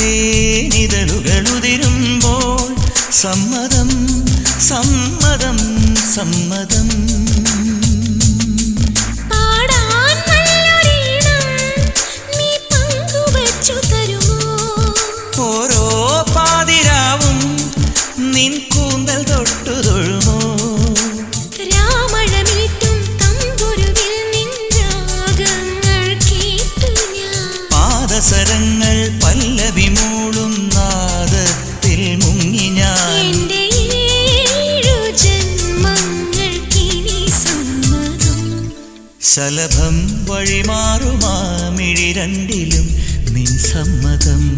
തേനിതളുകളുതിരുമ്പോൾ സമ്മതം സമ്മതം സമ്മതം. സരങ്ങൾ ശലഭം വഴിമാറുമാ മിഴി രണ്ടിലും നിൻ സമ്മതം.